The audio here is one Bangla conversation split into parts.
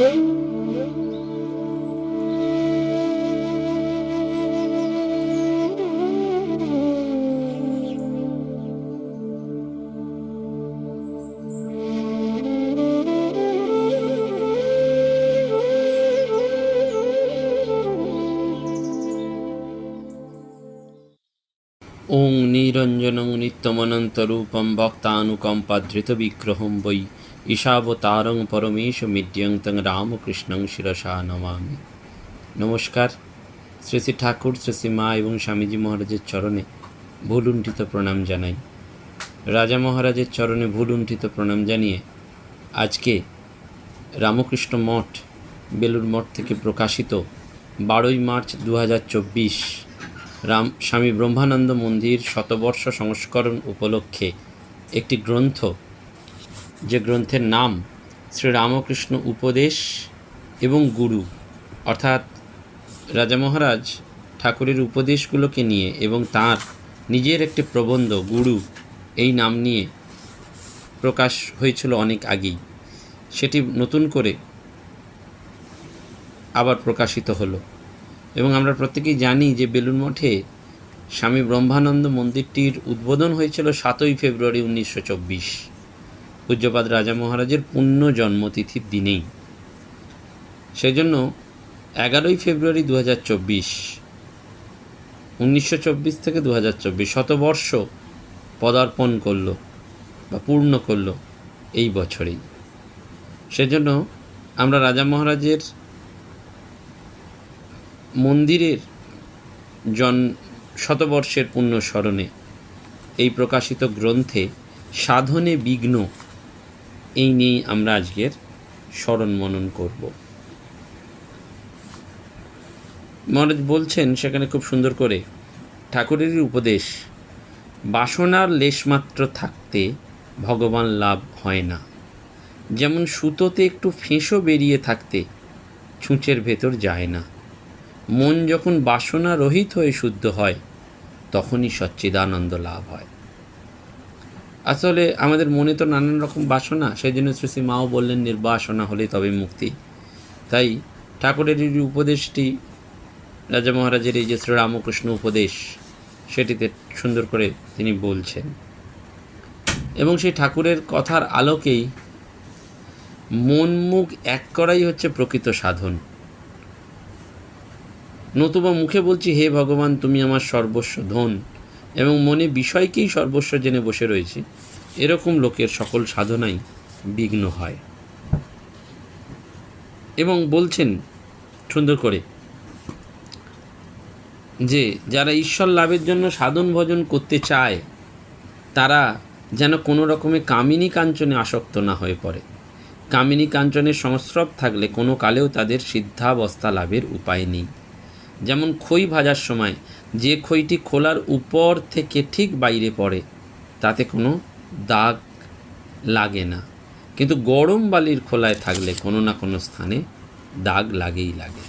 ওং নিরঞ্জনং নিত্যমনন্তরূপম ভক্তানুকম্পাধৃতবিগ্রহং বৈ ঈশাবতারং পরমেশমিদ্যং তং রামকৃষ্ণং শিরসা নমামি। নমস্কার। শ্রী শ্রী ঠাকুর শ্রী শ্রী মা এবং স্বামীজি মহারাজের চরণে ভুলুণ্ঠিত প্রণাম জানাই। রাজা মহারাজের চরণে ভুলুণ্ঠিত প্রণাম জানিয়ে আজকে রামকৃষ্ণ মঠ বেলুর মঠ থেকে প্রকাশিত বারোই মার্চ দু হাজার চব্বিশ রাম, স্বামী ব্রহ্মানন্দ মন্দির শতবর্ষ সংস্করণ উপলক্ষে একটি গ্রন্থ যে গ্রন্থের নাম শ্রী রামকৃষ্ণ উপদেশ এবং গুরু, অর্থাৎ রাজা মহারাজ ঠাকুরের উপদেশগুলোকে নিয়ে এবং তার নিজের একটি প্রবন্ধ, গুরু, এই নাম নিয়ে প্রকাশ হয়েছিল অনেক আগেই। সেটি নতুন করে আবার প্রকাশিত হলো। এবং আমরা প্রত্যেকেই জানি যে বেলুন মঠে স্বামী ব্রহ্মানন্দ মন্দিরটির উদ্বোধন হয়েছিল সাতই ফেব্রুয়ারি উনিশশো চব্বিশ। পূজ্যপাদ রাজা মহারাজের পূর্ণ জন্মতিথির দিনেই। সেজন্য এগারোই ফেব্রুয়ারি দু হাজার চব্বিশ, উনিশশো চব্বিশ থেকে দু হাজার চব্বিশ শতবর্ষ পদার্পণ করল বা পূর্ণ করল এই বছরেই। সেজন্য আমরা রাজা মহারাজের মন্দিরের জন শতবর্ষের পুণ্য স্মরণে এই প্রকাশিত গ্রন্থে সাধনে বিঘ্ন এই নিয়েই আমরা আজকের স্মরণ মনন করব। মহারাজ বলছেন, সেখানে খুব সুন্দর করে ঠাকুরেরই উপদেশ, বাসনার লেশমাত্র থাকতে ভগবান লাভ হয় না। যেমন সুতোতে একটু ফেঁসো বেরিয়ে থাকতে ছুঁচের ভেতর যায় না। মন যখন বাসনা রহিত হয়ে শুদ্ধ হয়, তখনই সচ্চিদানন্দ লাভ হয়। আসলে আমাদের মনে তো নানান রকম বাসনা, সেই জন্য শ্রী মাও বললেন, নির্বাসনা হলে তবে মুক্তি। তাই ঠাকুরের এই উপদেশটি, রাজা মহারাজের এই যে শ্রীরামকৃষ্ণ উপদেশ, সেটিতে সুন্দর করে তিনি বলছেন। এবং সেই ঠাকুরের কথার আলোকেই মন মুখ এক করাই হচ্ছে প্রকৃত সাধন। নতুবা মুখে বলছি, হে ভগবান, তুমি আমার সর্বস্ব ধন। এবং মনে বিষয়কেই সর্বস্ব জেনে বসে রয়েছে। এরকম লোকের সকল সাধনাই বিঘ্ন হয়। এবং বলছেন সুন্দর করে যে, যারা ঈশ্বর লাভের জন্য সাধন ভজন করতে চায়, তারা যেন কোনো রকমে কামিনী কাঞ্চনে আসক্ত না হয়ে পড়ে। কামিনী কাঞ্চনের সংস্রব থাকলে কোনো কালেও তাদের সিদ্ধাবস্থা লাভের উপায় নেই। যেমন খই ভাজার সময় যে খইটি খোলার উপর থেকে ঠিক বাইরে পড়ে, তাতে কোনো দাগ লাগে না। কিন্তু গরম বালির খোলায় থাকলে কোনো না কোনো স্থানে দাগ লাগেই লাগে।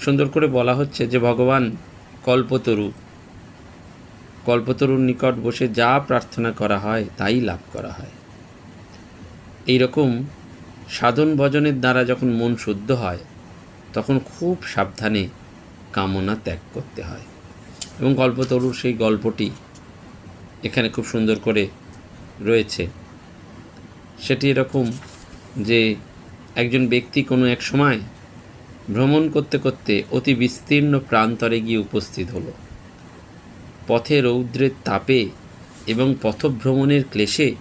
সুন্দর করে বলা হচ্ছে যে, ভগবান কল্পতরু, কল্পতরুর নিকট বসে যা প্রার্থনা করা হয়, তাই লাভ করা হয়। এই রকম সাধন ভজনের দ্বারা যখন মন শুদ্ধ হয়, তখন খুব সাবধানে কামনা ত্যাগ করতে হয়। এবং কল্পতরুর সেই গল্পটি এখানে খুব সুন্দর করে রয়েছে। সেটি এরকম যে একজন ব্যক্তি কোনো এক সময় ভ্রমণ করতে করতে অতি বিস্তীর্ণ প্রান্তরে গিয়ে উপস্থিত হলো। পথে রৌদ্রের তাপে এবং পথভ্রমণের ক্লেশে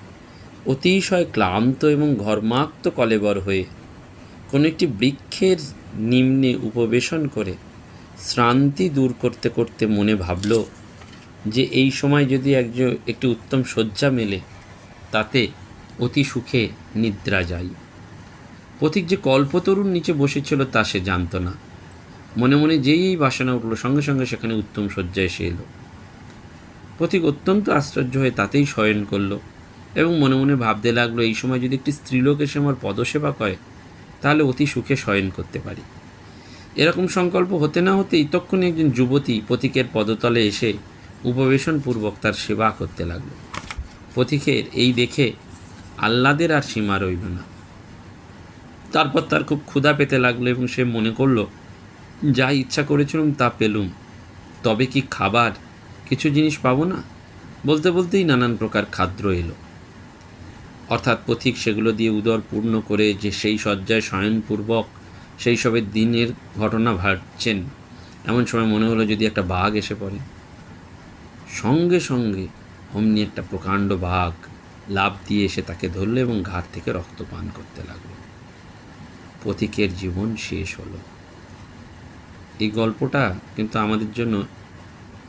অতিশয় ক্লান্ত এবং ঘর্মাক্ত কলেবর হয়ে কোনো একটি বৃক্ষের নিম্নে উপবেশন করে শ্রান্তি দূর করতে করতে মনে ভাবল যে এই সময় যদি একজন একটি উত্তম শয্যা মেলে, তাতে অতি সুখে নিদ্রা যাই পথিক যে কল্পতরুর নিচে বসেছিল তা সে জানত না। মনে মনে যেই এই বাসনা উঠল, সঙ্গে সঙ্গে সেখানে উত্তম শয্যা এসে এলো। পথিক অত্যন্ত আশ্চর্য হয়ে তাতেই শয়ন করল এবং মনে মনে ভাবতে লাগল, এই সময় যদি একটি স্ত্রীলোক এসে আমার পদসেবা করে তাহলে অতি সুখে শয়ন করতে পারি। এরকম সংকল্প হতে না হতেই তক্ষণে একজন যুবতী পথিকের পদতলে এসে উপবেশনপূর্বক তার সেবা করতে লাগল। পথিকের এই দেখে আহ্লাদের আর সীমা রইল না। তারপর তার খুব ক্ষুধা পেতে লাগল এবং সে মনে করল, যা ইচ্ছা করেছিলাম তা পেলুম, তবে কি খাবার, কিছু জিনিস পাবো না? বলতে বলতেই নানান প্রকার খাদ্য এলো। অর্থাৎ পথিক সেগুলো দিয়ে উদর পূর্ণ করে যে সেই শয্যায় শয়নপূর্বক সেই সবের দিনের ঘটনা ভাবছেন। এমন সময় মনে হলো যদি একটা বাঘ এসে পড়ে। সঙ্গে সঙ্গে অমনি একটা প্রকাণ্ড বাঘ লাভ দিয়ে এসে তাকে ধরলো এবং ঘাট থেকে রক্ত পান করতে লাগল। পথিকের জীবন শেষ হলো। এই গল্পটা কিন্তু আমাদের জন্য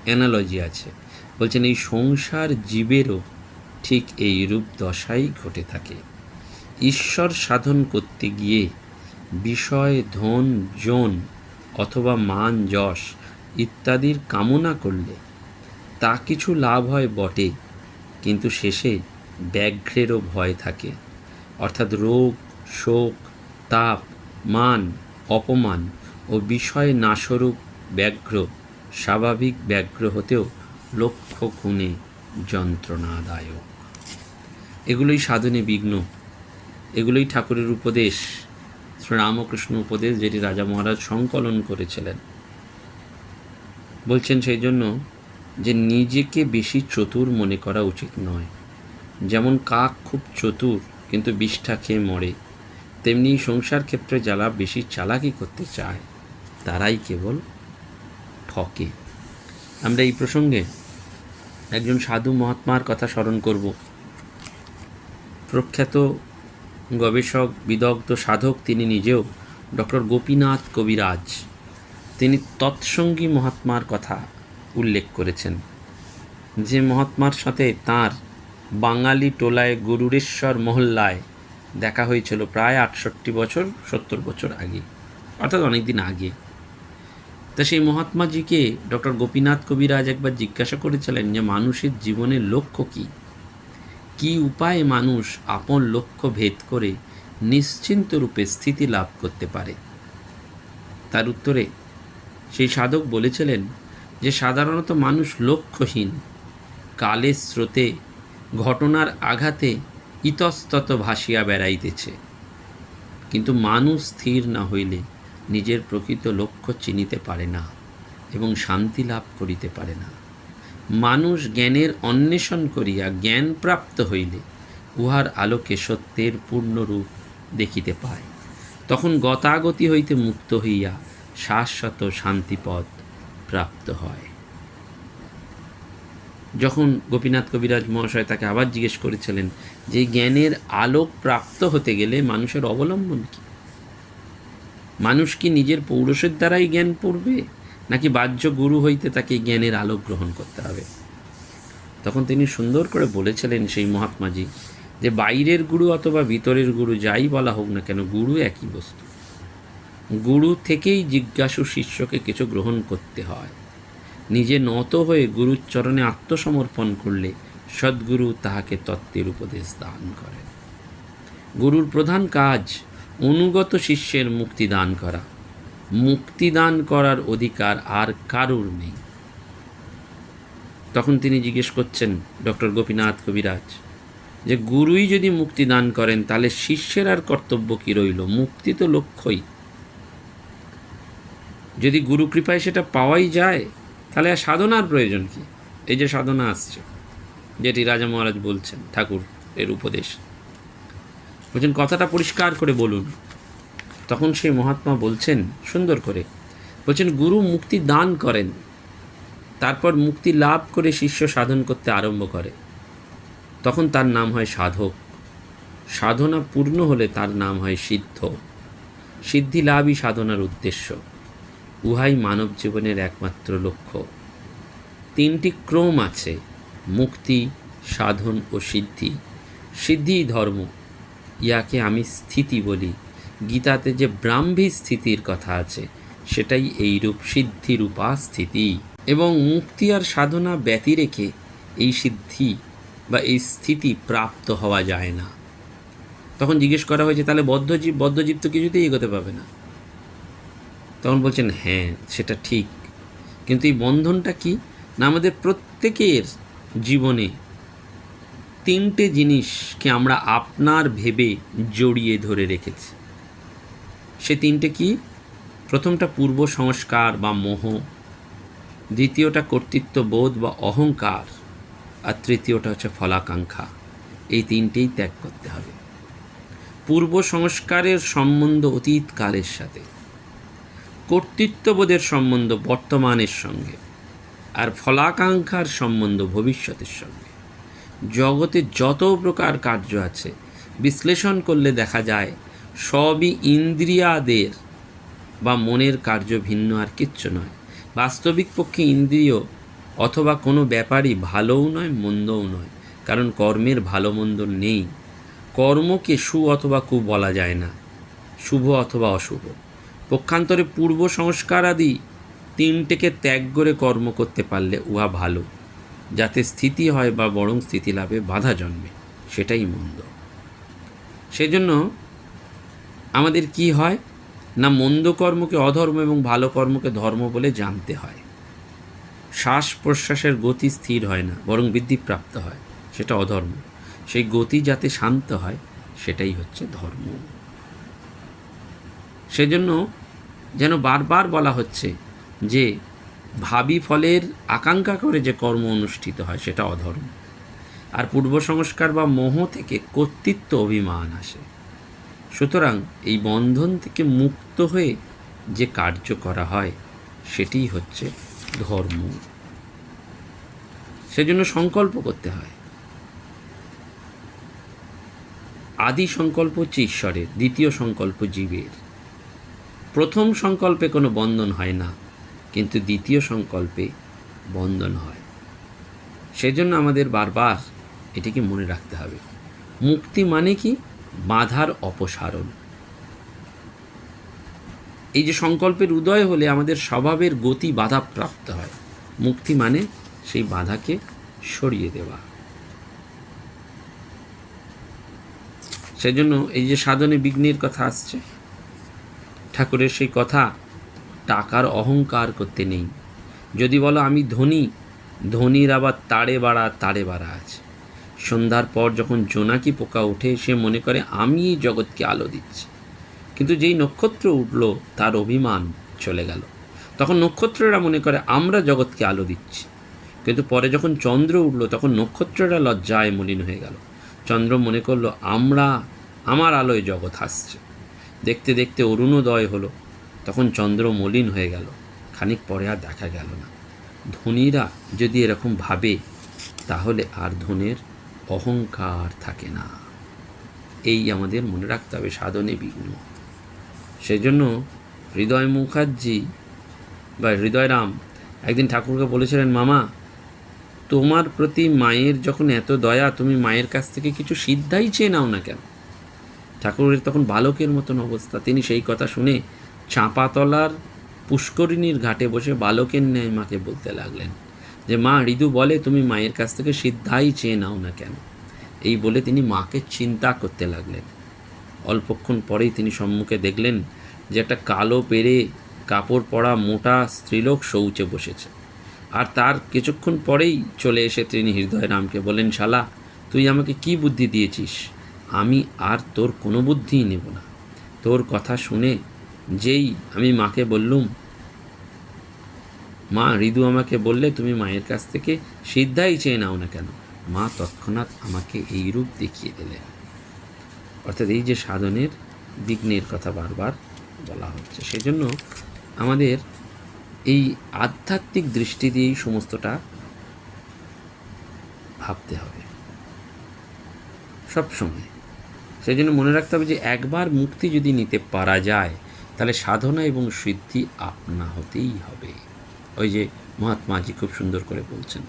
অ্যানালজি আছে। বলছেন, এই সংসার জীবেরও ঠিক এই রূপ দশাই ঘটে থাকে। ঈশ্বর সাধন করতে গিয়ে বিষয়, ধন জন অথবা মান, যশ ইত্যাদির কামনা করলে তা কিছু লাভ হয় বটে, কিন্তু শেষে ব্যাঘ্রেরও ভয় থাকে। অর্থাৎ রোগ, শোক, তাপ, মান, অপমান ও বিষয় নাস্বরূপ ব্যাঘ্র, স্বাভাবিক ব্যাঘ্র হতেও লক্ষ গুণে যন্ত্রণাদায়ক। এগুলোই সাধনে বিঘ্ন, এগুলোই ঠাকুরের উপদেশ। শ্রীরামকৃষ্ণ উপদেশ যেটি রাজা মহারাজ সংকলন করেছিলেন। বলছেন সেই জন্য যে নিজেকে বেশি চতুর মনে করা উচিত নয়। যেমন কাক খুব চতুর, কিন্তু বিষ্ঠা খেয়ে মরে, তেমনি সংসার ক্ষেত্রে যারা বেশি চালাকি করতে চায়, তারাই কেবল ঠকে। আমরা এই প্রসঙ্গে একজন সাধু মহাত্মার কথা স্মরণ করব। প্রখ্যাত গবেষক, বিদগ্ধ, সাধক তিনি নিজেও ডক্টর গোপীনাথ কবিরাজ। তিনি তৎসঙ্গী মহাত্মার কথা উল্লেখ করেছেন, যে মহাত্মার সাথে তার বাঙালি টোলায় গরুরেশ্বর মহল্লায় দেখা হয়েছিল প্রায় আটষট্টি বছর, সত্তর বছর আগে, অর্থাৎ অনেক দিন আগে। তা সেই মহাত্মাজিকে ডক্টর গোপীনাথ কবিরাজ একবার জিজ্ঞাসা করেছিলেন যে মানুষের জীবনের লক্ষ্য কী? কি উপায়ে মানুষ আপন লক্ষ্য ভেদ করে নিশ্চিন্ত রূপে স্থিতি লাভ করতে পারে? তার উত্তরে, সেই সাধক বলেছিলেন যে সাধারণত মানুষ লক্ষ্যহীন কালের স্রোতে ঘটনার আঘাতে ইতস্তত ভাসিয়া বেড়াইতেছে। কিন্তু মানুষ স্থির না হইলে নিজের প্রকৃত লক্ষ্য চিনিতে পারে না এবং শান্তি লাভ করিতে পারে না। মানুষ জ্ঞানের অন্বেষণ করিয়া জ্ঞান প্রাপ্ত হইলে উহার আলোকে সত্যের পূর্ণরূপ দেখিতে পায়। তখন গতাগতি হইতে মুক্ত হইয়া শাশ্বত শান্তিপদ প্রাপ্ত হয়। যখন গোপীনাথ কবিরাজ মহাশয় তাকে আবার জিজ্ঞেস করেছিলেন যে জ্ঞানের আলোক প্রাপ্ত হতে গেলে মানুষের অবলম্বন কী? মানুষ কি নিজের পৌরষের দ্বারাই জ্ঞান পড়বে? নাকি বাহ্য গুরু হইতে তাকে জ্ঞানের আলোক গ্রহণ করতে হবে? তখন তিনি সুন্দর করে বলেছিলেন সেই মহাত্মাজি যে, বাইরের গুরু অথবা ভিতরের গুরু যাই বলা হোক না কেন, গুরু একই বস্তু। গুরু থেকেই জিজ্ঞাসু শিষ্যকে কিছু গ্রহণ করতে হয়। নিজে নত হয়ে গুরুর চরণে আত্মসমর্পণ করলে সদ্গুরু তাহাকে তত্ত্বের উপদেশ দান করেন গুরুর প্রধান কাজ অনুগত শিষ্যের মুক্তি দান করা। মুক্তিদান করার অধিকার আর কারুর নেই। তখন তিনি জিজ্ঞেস করছেন, ডক্টর গোপীনাথ কবিরাজ, যে গুরুই যদি মুক্তি দান করেন, তাহলে শিষ্যের আর কর্তব্য কী রইল? মুক্তি তো লক্ষ্যই। যদি গুরু কৃপায় সেটা পাওয়াই যায়, তাহলে আর সাধনার প্রয়োজন কি? এই যে সাধনা আসছে, যেটি রাজা মহারাজ বলছেন, ঠাকুর এর উপদেশ। বলছেন, কথাটা পরিষ্কার করে বলুন তখন সেই মহাত্মা বলছেন, সুন্দর করে, বলছেন, গুরু মুক্তি দান করেন, তারপর মুক্তি লাভ করে শিষ্য সাধন করতে আরম্ভ করে। তখন তার নাম হয় সাধক। সাধনা পূর্ণ হলে তার নাম হয় সিদ্ধ। সিদ্ধি লাভই সাধনার উদ্দেশ্য। উহাই মানব জীবনের একমাত্র লক্ষ্য। তিনটি ক্রম আছে, মুক্তি, সাধন ও সিদ্ধি। সিদ্ধিই ধর্ম। ইয়াকে আমি স্থিতি বলি। গীতাতে যে ব্রাহ্মী স্থিতির কথা আছে, সেটাই এইরূপ সিদ্ধিরূপা স্থিতি। এবং মুক্তি আর সাধনা ব্যতি রেখে এই সিদ্ধি বা এই স্থিতি প্রাপ্ত হওয়া যায় না। তখন জিজ্ঞেস করা হয়েছে, তাহলে বদ্ধজীব বদ্ধজীব তো কিছুতেই এগোতে পাবে না। তখন বলছেন হ্যাঁ সেটা ঠিক। কিন্তু এই বন্ধনটা কি? না, আমাদের প্রত্যেকের জীবনে তিনটে জিনিসকে আমরা আপনার ভেবে জড়িয়ে ধরে রেখেছি। সে তিনটে কি? প্রথমটা পূর্ব সংস্কার বা মোহ, দ্বিতীয়টা কর্তৃত্ব বোধ বা অহংকার, আর তৃতীয়টা হচ্ছে ফলাকাঙ্ক্ষা। এই তিনটেই ত্যাগ করতে হবে। পূর্ব সংস্কারের সম্বন্ধ অতীতকালের সাথে কর্তৃত্ববোধের সম্বন্ধ বর্তমানের সঙ্গে, আর ফলাকাঙ্ক্ষার সম্বন্ধ ভবিষ্যতের সঙ্গে। জগতে যত প্রকার কার্য আছে, বিশ্লেষণ করলে দেখা যায় সবই ইন্দ্রিয়াদের বা মনের কার্য ভিন্ন আর কিচ্ছু নয়। বাস্তবিক পক্ষে ইন্দ্রিয় অথবা কোনো ব্যাপারই ভালোও নয়, মন্দও নয়। কারণ কর্মের ভালো মন্দ নেই। কর্মকে সু অথবা কু বলা যায় না। শুভ অথবা অশুভ। পক্ষান্তরে পূর্ব সংস্কার আদি তিনটেকে ত্যাগ করে কর্ম করতে পারলে উহা ভালো, যাতে স্থিতি হয় বা বরং স্থিতি লাভে বাধা জন্মে। সেটাই মন্দ। সেজন্য আমাদের কি হয়? না মন্দ কর্মকে অধর্ম এবং ভালো কর্মকে ধর্ম বলে জানতে হয়। শ্বাস প্রশ্বাসের গতি স্থির হয় না, বরং বৃদ্ধিপ্রাপ্ত হয়, সেটা অধর্ম। সেই গতি যাতে শান্ত হয়, সেটাই হচ্ছে ধর্ম। সেজন্য যেন বারবার বলা হচ্ছে যে, ভাবি ফলের আকাঙ্ক্ষা করে যে কর্ম অনুষ্ঠিত হয়, সেটা অধর্ম। আর পূর্ব সংস্কার বা মোহ থেকে কর্তৃত্ব অভিমান আসে। সুতরাং এই বন্ধন থেকে মুক্ত হয়ে যে কার্য করা হয়, সেটিই হচ্ছে ধর্ম। সেজন্য সংকল্প করতে হয়। আদি সংকল্প হচ্ছে ঈশ্বরের, দ্বিতীয় সংকল্প জীবের। প্রথম সংকল্পে কোনো বন্ধন হয় না, কিন্তু দ্বিতীয় সংকল্পে বন্ধন হয়। সেজন্য আমাদের বারবার এটিকে মনে রাখতে হবে। মুক্তি মানে কি? বাধার অপসারণ। এই যে সংকল্পের উদয় হলে আমাদের স্বভাবের গতি বাধাপ্রাপ্ত হয়। মুক্তি মানে সেই বাধাকে সরিয়ে দেওয়া। সেজন্য এই যে সাধনে বিঘ্নের কথা আসছে, ঠাকুরের সেই কথা, টাকার অহংকার করতে নেই। যদি বলো আমি ধনী, ধনীর আবার তাড়ে বাড়া তাড়ে বাড়া আছে। সন্ধ্যার পর যখন জোনাকি পোকা ওঠে, সে মনে করে আমি জগৎকে আলো দিচ্ছি। কিন্তু যেই নক্ষত্র উঠল, তার অভিমান চলে গেল। তখন নক্ষত্ররা মনে করে, আমরা জগৎকে আলো দিচ্ছি। কিন্তু পরে যখন চন্দ্র উঠল, তখন নক্ষত্ররা লজ্জায় মলিন হয়ে গেল। চন্দ্র মনে করল, আমরা, আমার আলোয় জগৎ হাসছে। দেখতে দেখতে অরুণোদয় হলো। তখন চন্দ্র মলিন হয়ে গেল। খানিক পরে আর দেখা গেল না। ধনীরা যদি এরকম ভাবে, তাহলে আর ধনের অহংকার থাকে না। এই আমাদের মনে রাখতে হবে সাধনে বিঘ্ন। সেজন্য হৃদয় মুখার্জি বা হৃদয়রাম একদিন ঠাকুরকে বলেছিলেন, মামা, তোমার প্রতি মায়ের যখন এত দয়া, তুমি মায়ের কাছ থেকে কিছু সিদ্ধাই চেয়ে নাও না কেন? ঠাকুরের তখন বালকের মতন অবস্থা। তিনি সেই কথা শুনে চাঁপাতলার পুষ্করিণীর ঘাটে বসে বালকের ন্যায় মাকে বলতে লাগলেন যে মা ঋদু বলে, তুমি মায়ের কাছ থেকে সিদ্ধাই চেয়ে নাও না কেন? এই বলে তিনি মাকে চিন্তা করতে লাগলেন। অল্পক্ষণ পরেই তিনি সম্মুখে দেখলেন যে একটা কালো পেরে কাপড় পরা মোটা স্ত্রীলোক শৌচে বসেছে। আর তার কিছুক্ষণ পরেই চলে এসে তিনি হৃদয়রামকে বলেন শালা, তুই আমাকে কি বুদ্ধি দিয়েছিস? আমি আর তোর কোনো বুদ্ধিই নেব না। তোর কথা শুনে যেই আমি মাকে বললুম মা ঋদু আমাকে বললে, তুমি মায়ের কাছ থেকে সিদ্ধাই চেয়ে নাও না কেন? মা তৎক্ষণাৎ আমাকে এই রূপ দেখিয়ে দিলেন অর্থাৎ এই যে সাধনের, বিঘ্নের কথা বারবার বলা হচ্ছে, সেজন্য আমাদের এই আধ্যাত্মিক দৃষ্টি দিয়েই সমস্তটা ভাবতে হবে। সব সময়। সেই জন্য মনে রাখতে হবে যে, একবার মুক্তি যদি নিতে পারা যায়, তাহলে সাধনা এবং সিদ্ধি আপনা হতেই হবে। ওই যে মহাত্মাজি খুব সুন্দর করে বলছেন,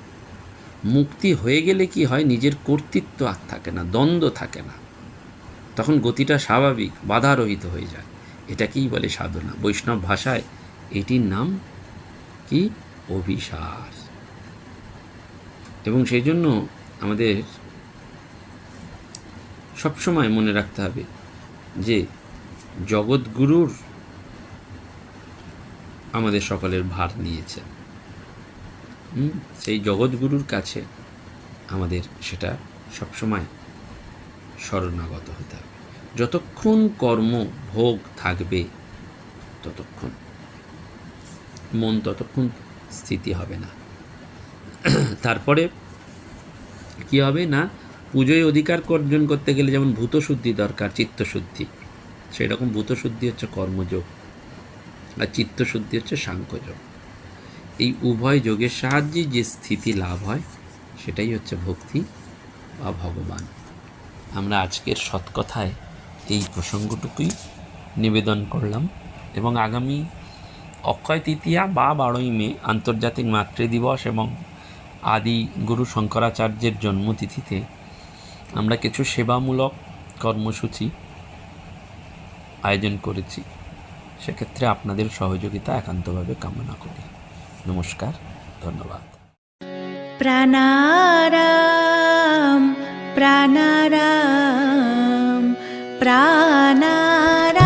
মুক্তি হয়ে গেলে কি হয়? নিজের কর্তৃত্ব আর থাকে না, দ্বন্দ্ব থাকে না। তখন গতিটা স্বাভাবিক বাধারহিত হয়ে যায়। এটাকেই বলে সাধনা। বৈষ্ণব ভাষায় এটির নাম কি? অভিসার এবং সেই জন্য আমাদের সবসময় মনে রাখতে হবে যে জগৎগুরুর আমাদের সকলের ভার নিয়েছেন হুম, সেই জগৎগুরুর কাছে আমাদের সেটা সবসময় শরণাগত হতে হবে। যতক্ষণ কর্ম ভোগ থাকবে ততক্ষণ। মন ততক্ষণ স্থিতি হবে না। তারপরে কি হবে না? পুজোয় অধিকার অর্জন করতে গেলে যেমন ভূতশুদ্ধি দরকার চিত্তশুদ্ধি। সেরকম ভূতশুদ্ধি হচ্ছে কর্মযোগ। আর চিত্তশুদ্ধি হচ্ছে সাংখ্যযোগ এই উভয় যোগের সাহায্যে যে স্থিতি লাভ হয়, সেটাই হচ্ছে ভক্তি বা ভগবান। আমরা আজকের সৎকথায় এই প্রসঙ্গটুকুই নিবেদন করলাম এবং আগামী অক্ষয় তৃতীয়া বা বারোই মে আন্তর্জাতিক মাতৃ দিবস এবং আদি গুরু শঙ্করাচার্যের জন্মতিথিতে আমরা কিছু সেবামূলক কর্মসূচি আয়োজন করেছি। সেক্ষেত্রে আপনাদের সহযোগিতা একান্তভাবে কামনা করি। নমস্কার ধন্যবাদ। প্রাণারাম প্রাণারাম প্রাণারাম।